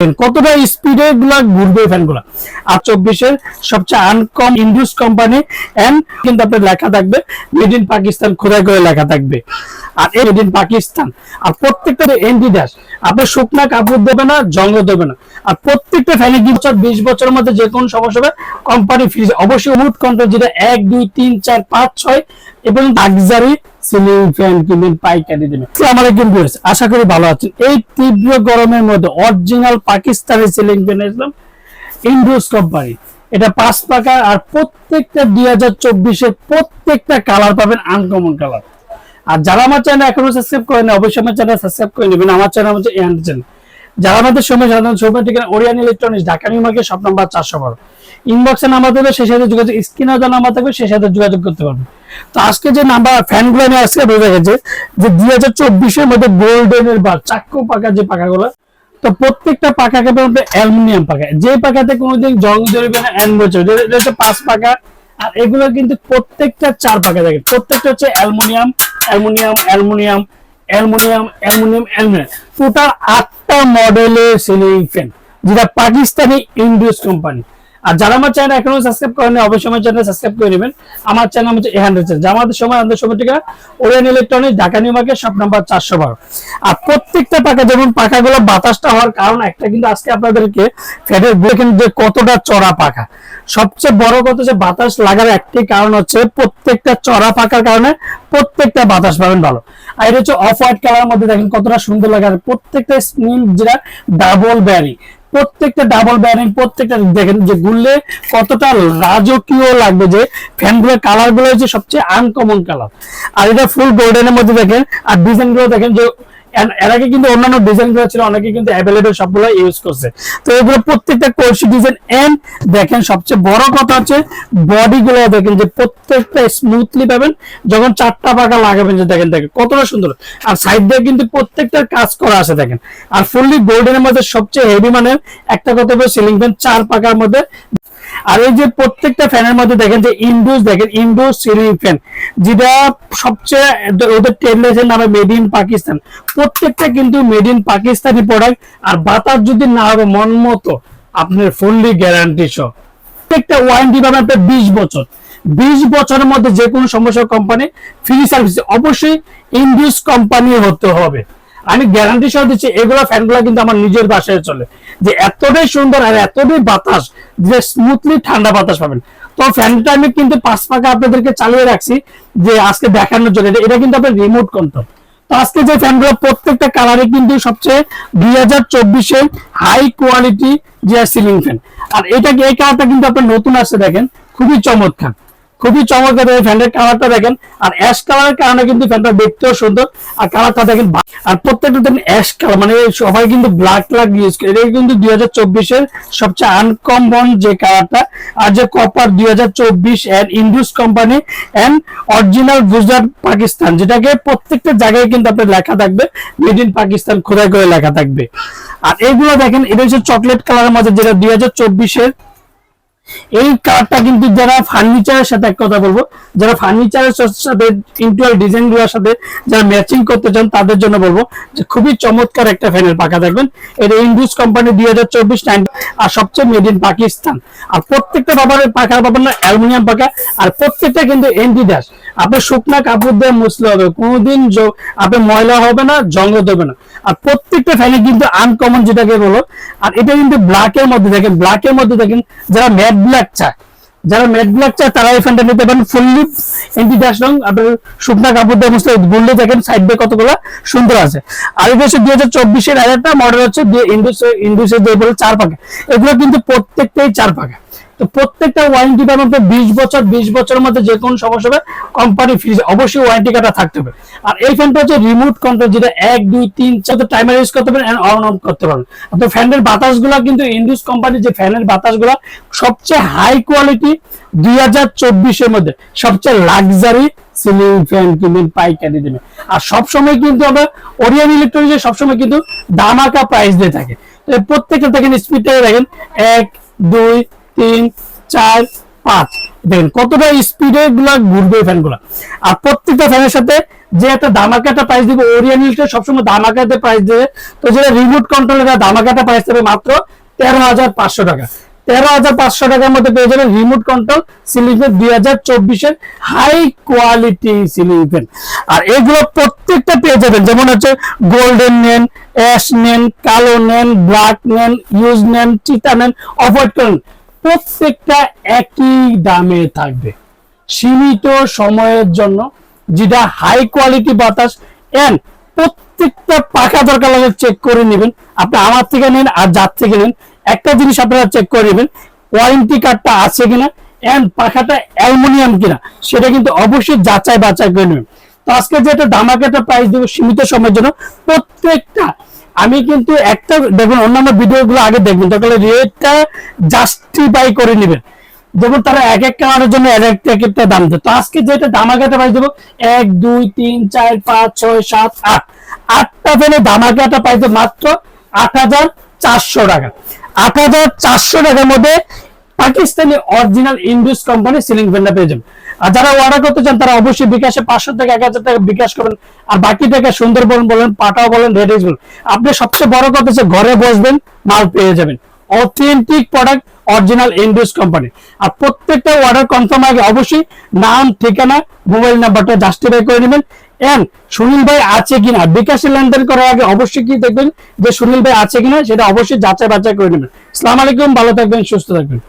কতটা স্পিডে গুলা ঘুরবে ফ্যানগুলা। আর চব্বিশের সবচেয়ে আনকম ইন্ডিউস কোম্পানি কিন্তু আপনার লেখা থাকবে মেড ইন পাকিস্তান খোদাই করে লেখা থাকবে। আর এই মেড ইন পাকিস্তান আর প্রত্যেকটা এনডি ড্যাশ শুকনা কাপড় দেবে না জঙ্গ দেবে না। আর প্রত্যেকটা ফ্যানে কি বছর বিশ বছরের মধ্যে যে কোনো সমস্যা হবে কোম্পানি ফ্রিজ অবশ্যই মুড কন্ট্রোল যেটা এক, দুই, তিন, চার, পাঁচ, ছয় এবং লাক্সারি সিলিং ফ্যান কিনবেন পাইকারি দেবেন ভিউয়ার্স আশা করি ভালো আছেন। এই তীব্র গরমের মধ্যে original Pakistani ceiling fan Indus company এটা পাঁচ আর প্রত্যেকটা দুই হাজার চব্বিশে প্রত্যেকটা কালার পাবেন আনকমন কালার আর যারা আমার চ্যানেল এখনও সাবস্ক্রাইব করেন অবশ্যই আমার চ্যানেল সাবস্ক্রাইব করে নেবেন। আমার চ্যানেল হচ্ছে এহান চ্যানেল যারা আমাদের সময় সাধারণ সময় Orion electronics Dhaka new shop number চারশো বারো। ইনবক্সে নাম্বার দেবে সেই সাথে যোগাযোগ স্ক্রিনে নাম্বার থাকবে, সেই সাথে যোগাযোগ করতে পারবেন। তো আজকে যে নাম্বার ফ্যানগুলো নিয়ে আসছে বোঝা গেছে যে দুই হাজার চব্বিশের মধ্যে গোল্ডেনের বা চাক্কু পাকা যে পাকাগুলো তো প্রত্যেকটা পাকা কেবল অ্যালুমিনিয়াম পাকা যে পাকাতে কোনোদিন জং ধরবে না এক বছর হচ্ছে পাঁচ পাকা আর এগুলো কিন্তু প্রত্যেকটা চার পাকা থাকে প্রত্যেকটা হচ্ছে aluminium aluminium aluminium aluminium aluminium aluminium. Total আটটা মডেলের সিলিং ফ্যান যেটা পাকিস্তানি ইন্ডিউস কোম্পানি আর যারা আমার চ্যানেল এখনও সাবস্ক্রাইব করেন অবশ্যই আমার চ্যানেল সাবস্ক্রাইব করে নেবেন। আমার চ্যানেল হচ্ছে এহান চ্যানেল আমাদের সময় আমাদের সময় থেকে Orion electronics, Dhaka new market, shop number চারশো বারো। আর প্রত্যেকটা পাকা যেমন পাকাগুলো বাতাসটা হওয়ার কারণ একটা, কিন্তু আজকে আপনাদেরকে ফ্যানের দেখেন যে কতটা চড়া পাকা সবচেয়ে বড় কথা যে বাতাস লাগার একটি কারণ হচ্ছে প্রত্যেকটা চড়া পাকার কারণে প্রত্যেকটা বাতাস পাবেন ভালো। আর এটা হচ্ছে অফ হোয়াইট কালার মধ্যে দেখেন কতটা সুন্দর লাগে। আর প্রত্যেকটা স্নিম যেটা ডাবল ব্যারি প্রত্যেকটা ডাবল ব্যারিং প্রত্যেকটা দেখেন যে গুললে কতটা রাজকীয় লাগবে যে ফ্যানগুলোর কালারগুলো হচ্ছে সবচেয়ে আনকমন কালার আর এটা ফুল গোল্ডেনের মধ্যে দেখেন, আর ডিজাইনগুলো দেখেন যে এর- আগে কিন্তু অন্যান্য ডিজাইনগুলো ছিল, অনেকে কিন্তু অ্যাভেলেবেল সবগুলো ইউজ করছে। তো এগুলো প্রত্যেকটা ডিজাইন এন্ড দেখেন সবচেয়ে বড় কথা হচ্ছে দেখেন যে প্রত্যেকটা স্মুথলি পাবেন, যখন চারটা পাকা লাগাবেন যে দেখেন দেখেন কতটা সুন্দর। আর সাইড দিয়ে কিন্তু প্রত্যেকটার কাজ করা আছে দেখেন। আর ফুললি গোল্ডেনের মধ্যে সবচেয়ে হেভি মানে একটা কথা বলে সিলিং ফ্যান চার পাকার মধ্যে আর এই যে প্রত্যেকটা ফ্যানের মধ্যে দেখেন যে ইন্ডোস দেখেন ইন্ডোস সিলিং ফ্যান, যেটা সবচেয়ে ওদের টেন্ডেন্সের নামে মেড ইন পাকিস্তান প্রত্যেকটা কিন্তু মেড ইন পাকিস্তানি প্রোডাক্ট আর বাতাস যদি না হবে, মন মতো, আপনার ফুললি গ্যারান্টি সহ। প্রত্যেকটা ওয়ারেন্টি পাবেন আপনার বিশ বছর। বিশ বছরের মধ্যে যে কোনো সমস্যা কোম্পানি ফ্রি সার্ভিস অবশ্যই ইন্ডিউস কোম্পানি হতে হবে। আমি গ্যারান্টি সহ দিচ্ছি, এগুলো ফ্যানগুলো কিন্তু আমার নিজের বাসায় চলে। যে এতটাই সুন্দর আর এতটাই বাতাস, যে স্মুথলি ঠান্ডা বাতাস পাবেন। তো ফ্যানটা আমি কিন্তু পাঁচ পাকা আপনাদেরকে চালিয়ে রাখছি, যে আজকে দেখানোর জন্য। এটা- কিন্তু আপনার রিমোট কন্ট্রোল তো আজকে যে ফ্যানগুলো প্রত্যেকটা কালারে কিন্তু সবচেয়ে দুই হাজার চব্বিশের হাই কোয়ালিটি যে সিলিং ফ্যান আর এটা এই কালারটা কিন্তু আপনার নতুন আসছে দেখেন, খুবই চমৎকার। খুবই চমৎকার এই ফ্যানের কালারটা দেখেন। আর অ্যাশ কালারের কারণে কিন্তু ফ্যানটা দেখতেও সুন্দর। আর কালারটা দেখেন, আর প্রত্যেকটা দেখেন অ্যাশ কালার মানে সবাই কিন্তু ব্ল্যাক কালার ইউজ করে। এটা কিন্তু দুই হাজার চব্বিশের সবচেয়ে আনকমন যে কালারটা আর যে কপার দুই হাজার চব্বিশ and Indus company and original Gujrat Pakistan যেটাকে প্রত্যেকটা জায়গায় কিন্তু আপনার লেখা থাকবে। মেড ইন পাকিস্তান খোদাই করে লেখা থাকবে। আর এগুলো দেখেন, এটা হচ্ছে চকলেট কালারের মধ্যে যেটা দুই হাজার চব্বিশের এই কার্ডটা কিন্তু যারা ফার্নিচারের সাথে এক কথা বলব, যারা ফার্নিচারের সাথে ইন্টুয়াল ডিজাইনগুলোর সাথে যারা ম্যাচিং করতে চান, তাদের জন্য বলব যে খুবই চমৎকার একটা ফ্যানের পাকা দেখবেন। এটা ইন্ডুস কোম্পানি দুই হাজার চব্বিশ আর সবচেয়ে মেড ইন পাকিস্তান আর প্রত্যেকটা বাবার পাকা পাবেন না, অ্যালুমিনিয়াম পাকা আর প্রত্যেকটা কিন্তু এন্টি ড্যাশ আপনার শুকনা কাপড় দিয়ে মুছলে হবে, কোনোদিন আপনার ময়লা হবে না, জঙ্গল দেবে না। আর প্রত্যেকটা ফ্যানে কিন্তু আনকমন যেটাকে বলো, আর এটা কিন্তু ব্ল্যাক এর মধ্যে দেখেন ব্ল্যাক এর মধ্যে দেখেন যারা ম্যাট ব্ল্যাক চায়, যারা ম্যাট ব্ল্যাক চায় তারা এই ফ্যানটা নিতে পারেন ফুললি এন্টি ড্যাশ রং, আপনার শুকনা কাপড় দিয়ে মুছলে গুললে দেখেন সাইড দিয়ে কতগুলো সুন্দর আছে। আর এটা হচ্ছে দুই হাজার চব্বিশের হাজারটা মডেল হচ্ছে ইন্ডুস ইন্ডুসের যে বলে চার পাকা। এগুলো কিন্তু প্রত্যেকটাই চার পাকা। তো প্রত্যেকটা ওয়ারেন্টি পাবেন আপনার বিশ বছর, বিশ বছরের মধ্যে যে কোনো সমস্যা হবে কোম্পানি ফ্রিজ অবশ্যই ওয়ারেন্টি কার্ডটা থাকতে হবে। আর এই ফ্যানটা হচ্ছে রিমোট কন্ট্রোল যেটা এক, দুই, তিন, চার টাইমার ইউজ করতে পারেন অন অফ করতে পারেন। আপনার ফ্যানের বাতাসগুলো কিন্তু ইন্ডুস কোম্পানির যে ফ্যানের বাতাসগুলো সবচেয়ে হাই কোয়ালিটি দুই হাজার চব্বিশের মধ্যে সবচেয়ে লাক্সারি সিলিং ফ্যান কিনবেন, পাইকারি দেবেন আর সবসময় কিন্তু আমরা ওরিয়ান ইলেকট্রনিক্সে সবসময় কিন্তু দামাকা প্রাইস দিয়ে থাকে। প্রত্যেকটা দেখেন স্পিডটা দেখেন, এক, দুই তিন, চার, পাঁচ। দেখেন কতটা স্পিডে গুলা ঘুরবে ফ্যানগুলা আর প্রত্যেকটা ফ্যানের সাথে যে একটা দামাকাটা প্রাইস দিবে ওরিয়ানিলটা সবসময় দামাকাতে প্রাইস দেবে। তো যেটা রিমোট কন্ট্রোলের দামাকাটা প্রাইস দেবে মাত্র তেরো হাজার পাঁচশো টাকা। তেরো হাজার পাঁচশো টাকার মধ্যে পেয়ে যাবেন রিমোট কন্ট্রোল সিলিং ফ্যান দুই হাজার চব্বিশের হাই কোয়ালিটি সিলিং ফ্যান আর এগুলো প্রত্যেকটা পেয়ে যাবেন। যেমন হচ্ছে গোল্ডেন নেন অ্যাশ নেন কালো নেন ব্ল্যাক নেন ইউজ নেন চিতা নেন অফার নেন প্রত্যেকটা একই দামে থাকবে। সীমিত সময়ের জন্য যেটা হাই কোয়ালিটি বাতাস এন্ড প্রত্যেকটা পাখা দরকার লাগে চেক করে নেবেন। আপনি আমার থেকে নেন আর যার থেকে নেন। একটা জিনিস আপনারা চেক করে নেবেন ওয়ারেন্টি কার্ডটা আছে কিনা এন্ড পাখাটা অ্যালুমিনিয়াম কিনা, সেটা কিন্তু অবশ্যই যাচাই বাছাই করে নেবেন। তো আজকে যেটা দামাকাটা প্রাইস দেবো সীমিত সময়ের জন্য, প্রত্যেকটা আমি কিন্তু একটা, দেখুন, অন্যান্য ভিডিও গুলো আগে দেখবেন। তাহলে রেটটা জাস্টিফাই করে নেবেন। যেমন তারা এক এক কালারের জন্য এক একটা এক একটা দাম দেয়। তো আজকে যেটা দামাকাটা পাই দেবো, এক, দুই, তিন, চার, পাঁচ, ছয়, সাত, আট। আটটা ফেলে দামাকাটা প্রাইস দেবো মাত্র আট হাজার চারশো টাকা। আট হাজার চারশো টাকার মধ্যে Pakistani original Indus company ceiling ফ্যানটা পেয়ে যাবেন। আর যারা অর্ডার করতে চান, তারা অবশ্যই বিকাশে পাঁচশো থেকে এক হাজার টাকা বিকাশ করবেন। আর বাকি টাকা সুন্দরবন বলেন, পাটাও বলেন রেডিস বলেন, আপনি সবচেয়ে বড় কথা হচ্ছে ঘরে বসবেন, মাল পেয়ে যাবেন। Authentic product original Indus company আর প্রত্যেকটা অর্ডার কনফার্ম আগে অবশ্যই নাম, ঠিকানা মোবাইল নাম্বারটা জাস্টিফাই করে নেবেন। এন্ড সুনীল ভাই আছে কিনা, বিকাশে লেনদেন করার আগে অবশ্যই কি দেখবেন যে সুনীল ভাই আছে কিনা, সেটা অবশ্যই যাচাই বাছাই করে নেবেন। আসসালামু আলাইকুম, ভালো থাকবেন, সুস্থ থাকবেন।